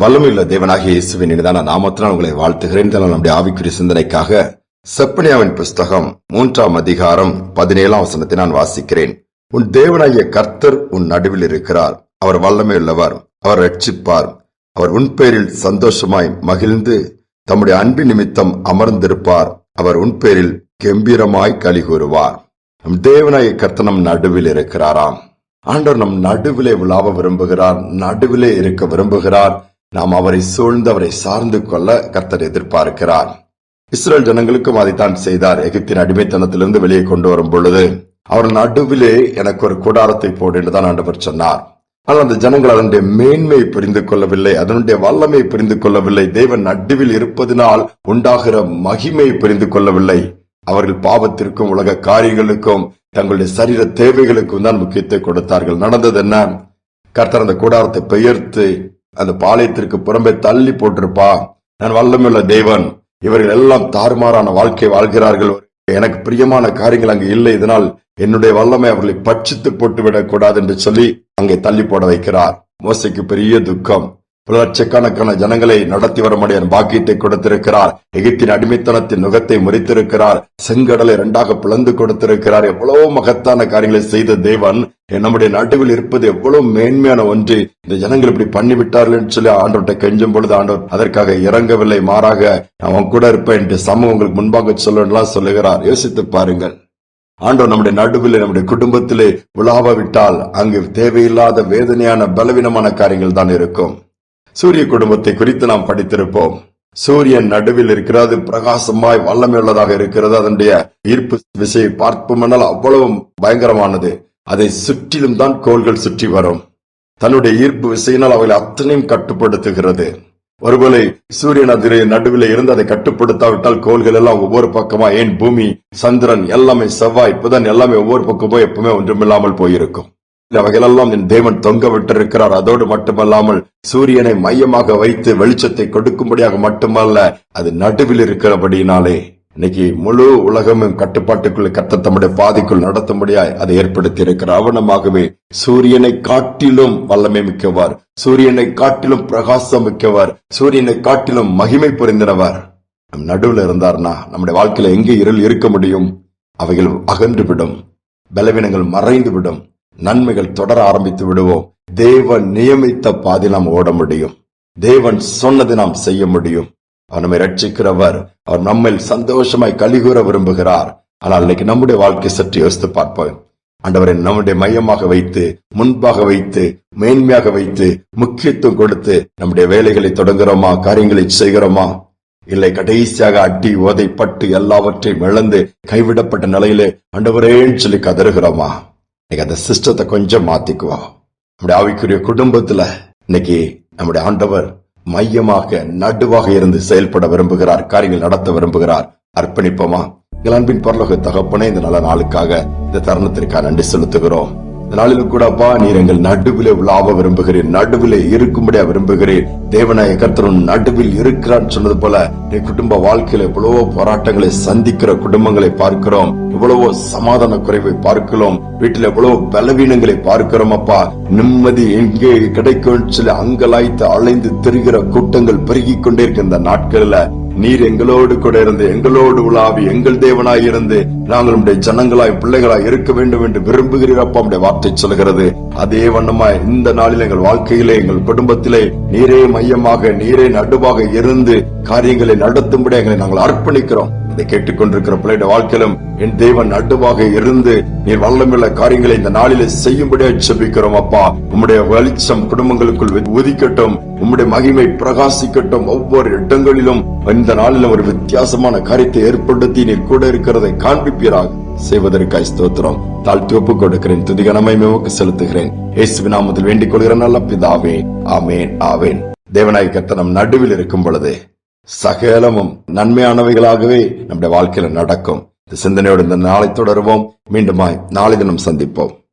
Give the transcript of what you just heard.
வல்லமையுள்ள தேவனாகிய இயேசுவின் இனிதான நாமத்தினால் உங்களை வாழ்த்துகிறேன். இதனால் நம்முடைய ஆவிக்குரிய சிந்தனைக்காக செப்பனியாவின் புஸ்தகம் மூன்றாம் அதிகாரம் பதினேழாம் வசனத்தை நான் வாசிக்கிறேன். உன் தேவனாகிய கர்த்தர் உன் நடுவில் இருக்கிறார். அவர் வல்லமையுள்ளவர் அவர் ரட்சிப்பார் அவர் உன் பேரில் சந்தோஷமாய் மகிழ்ந்து தம்முடைய அன்பின் நிமித்தம் அமர்ந்திருப்பார். அவர் உன் பேரில் கெம்பீரமாய் களி கூறுவார் நம் தேவனாகிய கர்த்தர் நம் நடுவில் இருக்கிறாராம். ஆண்டவர் நம் நடுவிலே விழாவ விரும்புகிறார் நடுவிலே இருக்க விரும்புகிறார். நாம் அவரை சூழ்ந்து அவரை சார்ந்து கொள்ள கர்த்தர் எதிர்பார்க்கிறார். இஸ்ரேல் ஜனங்களுக்கும் அதைத்தான் செய்தார். எகிப்தின் அடிமைத்தனத்திலிருந்து வெளியே கொண்டு வரும் பொழுது அவர் நடுவிலே எனக்கு ஒரு கூடாரத்தை போடு என்றுதான் ஆண்டவர் சொன்னார். ஆனால் அந்த ஜனங்கள் அதனுடைய மேன்மை புரிந்து கொள்ளவில்லை அதனுடைய வல்லமை புரிந்து கொள்ளவில்லை. தேவன் நடுவில் இருப்பதனால் உண்டாகிற மகிமை புரிந்து கொள்ளவில்லை. அவர்கள் பாவத்திற்கும் உலக காரியங்களுக்கும் தங்களுடைய சரீர தேவைகளுக்கும் தான் முக்கியத்துவம் கொடுத்தார்கள். நடந்தது என்ன? கர்த்தர் அந்த கூடாரத்தை பெயர்த்து அந்த பாளையத்திற்கு புறம்பே தள்ளி போட்டிருப்பா. நான் வல்லமுள்ள தேவன். இவர்கள் எல்லாம் தாறுமாறான வாழ்க்கை வாழ்கிறார்கள். எனக்கு பிரியமான காரியங்கள் அங்கு இல்லை. இதனால் என்னுடைய வல்லமை அவர்களை பட்சித்து போட்டு விடக்கூடாது என்று சொல்லி அங்கே தள்ளி போட வைக்கிறார். மோசைக்கு பெரிய துக்கம். பல லட்சக்கணக்கான ஜனங்களை நடத்தி வர முடியாத பாக்கியத்தை கொடுத்திருக்கிறார். எகிப்தின் அடிமைத்தனத்தின் நுகத்தை முறித்திருக்கிறார். செங்கடலை இரண்டாக பிளந்து கொடுத்திருக்கிறார். எவ்வளவு மகத்தான காரியங்களை செய்த தேவன் நம்முடைய நடுவில் இருப்பது எவ்வளவு மேன்மையான ஒன்று. இந்த ஜனங்கள் இப்படி பண்ணிவிட்டார்கள் என்று சொல்லி ஆண்டவர்கிட்ட கெஞ்சும் பொழுது ஆண்டவர் அதற்காக இறங்கவில்லை. மாறாக அவன் கூட இருப்பேன் என்று சமூகம் உங்களுக்கு முன்பாக சொல்லலாம் சொல்லுகிறார். யோசித்து பாருங்கள். ஆண்டவர் நம்முடைய நடுவில் நம்முடைய குடும்பத்திலே உலாவ விட்டால் அங்கு தேவையில்லாத வேதனையான பலவீனமான காரியங்கள் தான் இருக்கும். சூரிய குடும்பத்தை குறித்து நாம் படித்திருப்போம். சூரியன் நடுவில் இருக்கிறது பிரகாசமாய் வல்லமையுள்ளதாக இருக்கிறது. அதனுடைய ஈர்ப்பு விசையை பார்ப்போம்னால் அவ்வளவு பயங்கரமானது. அதை சுற்றிலும் தான் கோள்கள் சுற்றி வரும். தன்னுடைய ஈர்ப்பு விசையினால் அவளை அத்தனையும் கட்டுப்படுத்துகிறது. ஒருவேளை சூரியன் அதிரை நடுவில் இருந்து அதை கட்டுப்படுத்தாவிட்டால் கோள்கள் எல்லாம் ஒவ்வொரு பக்கமா ஏன் பூமி சந்திரன் எல்லாமே செவ்வாய் புதன் எல்லாமே ஒவ்வொரு பக்கமோ எப்பவுமே ஒன்றுமில்லாமல் போயிருக்கும். அவைகளெல்லாம் என் தேவன் தொங்க விட்டிருக்கிறார் அதோடு மட்டுமல்லாமல் சூரியனை மையமாக வைத்து வெளிச்சத்தை கொடுக்கும்படியாக மட்டுமல்ல அது நடுவில் இருக்கிறபடினாலே இன்னைக்கு முழு உலகமும் கட்டுப்பாட்டுக்குள்ள கத்த தம்முடைய பாதிக்குள் நடத்தும்படியாய் அதை ஏற்படுத்தி இருக்கிறார் அவனமாகவே சூரியனை காட்டிலும் வல்லமை மிக்கவர் சூரியனை காட்டிலும் பிரகாசம் மிக்கவர் சூரியனை காட்டிலும் மகிமை புரிந்தனவர் நம் நடுவில் இருந்தார்னா நம்முடைய வாழ்க்கையில எங்கே இருள் இருக்க முடியும்? அவைகள் அகன்று விடும் பலவீனங்கள் மறைந்து விடும். நன்மைகள் தொடர ஆரம்பித்து விடுவோம். தேவன் நியமித்த பாதி நாம் ஓட முடியும். தேவன் சொன்னதை நாம் செய்ய முடியும். அவர் நம்மை ரட்சிக்கிறவர் அவர் நம்மில் சந்தோஷமாய் கலிகூற விரும்புகிறார். ஆனால் இன்னைக்கு நம்முடைய வாழ்க்கை சற்று யோசித்து பார்ப்போம். ஆண்டவரை நம்முடைய மையமாக வைத்து முன்பாக வைத்து மேன்மையாக வைத்து முக்கியத்துவம் கொடுத்து நம்முடைய வேலைகளை தொடங்குறோமா? காரியங்களை செய்கிறோமா? இல்லை கடைசியாக அட்டி ஓதைப்பட்டு எல்லாவற்றையும் இழந்து கைவிடப்பட்ட நிலையிலே ஆண்டவரேன்னு சொல்லி கதறுகிறோமா? இன்னைக்கு அந்த சிஸ்டத்தை கொஞ்சம் மாத்திக்குவோம் நம்முடைய ஆவிக்குரிய குடும்பத்துல இன்னைக்கு நம்முடைய ஆண்டவர் மையமாக நடுவாக இருந்து செயல்பட விரும்புகிறார் காரியங்கள் நடத்த விரும்புகிறார். அர்ப்பணிப்போமா? எங்கள் அன்பின் பரலோக தகப்பனே இந்த நல்ல நாளுக்காக இந்த தருணத்திற்காக நன்றி செலுத்துகிறோம். இந்த நாளிலும் கூட அப்பா நீர் எங்கள் நடுவிலே உலாவ விரும்புகிறேன் நடுவிலே இருக்கும்படியா விரும்புகிறேன் தேவனாய கர்த்தரும் நடுவில் இருக்கிறான்னு சொன்னது போல நீ குடும்ப வாழ்க்கையில எவ்வளவோ போராட்டங்களை சந்திக்கிற குடும்பங்களை பார்க்கிறோம். எவ்வளவோ சமாதான குறைவை பார்க்கிறோம். வீட்டுல எவ்வளவு பலவீனங்களை பார்க்கிறோம் அப்பா. நிம்மதி எங்கே கிடைக்கும் சொல்லி அங்கலாய்த்து அலைந்து திரிகிற கூட்டங்கள் பெருகி கொண்டே இருக்க இந்த நாட்களில். நீர் எங்களோடு கூட இருந்து எங்களோடு உலாவி எங்கள் தேவனாய் இருந்து நாங்கள் உடைய ஜனங்களாய் பிள்ளைகளாய் இருக்க வேண்டும் என்று விரும்புகிறீரப்பா உடைய வார்த்தை சொல்கிறது அதே வண்ணமாய் இந்த நாளில் எங்கள் வாழ்க்கையிலே எங்கள் குடும்பத்திலே நீரே மையமாக நீரே நடுவாக இருந்து காரியங்களை நடத்தும்படி எங்களை நாங்கள் அர்ப்பணிக்கிறோம். இதை கேட்டுக்கொண்டிருக்கிற பிள்ளைய வாழ்க்கையிலும் என் தேவன் நடுவாக இருந்து நீர் வல்லமில்ல காரியங்களை இந்த நாளில செய்யும்படியா செபிக்கிறோம் அப்பா. உம்முடைய வெளிச்சம் குடும்பங்களுக்குள் உதிக்கட்டும். உம்முடைய மகிமை பிரகாசிக்கட்டும். ஒவ்வொரு இடங்களிலும் இந்த நாளிலும் ஒரு வித்தியாசமான காரியத்தை ஏற்படுத்தி நீர் கூட இருக்கிறதை காண்பிப்பீராக. செய்வதற்காய் ஸ்தோத்திரம். தாழ்த்தி ஒப்பு கொடுக்கிறேன். துதிகனமை மேவுக்கு செலுத்துகிறேன். இயேசு நாமத்தில் வேண்டிக் கொள்கிற நல்ல பிதாவே. ஆமேன் ஆவேன் தேவநாய் கத்தனம் நடுவில் இருக்கும் பொழுது. சகலமும் நன்மையானவைகளாகவே நம்முடைய வாழ்க்கையில நடக்கும். இந்த சிந்தனையோடு இந்த நாளை தொடருவோம். மீண்டுமாய் நாளை தினம் சந்திப்போம்.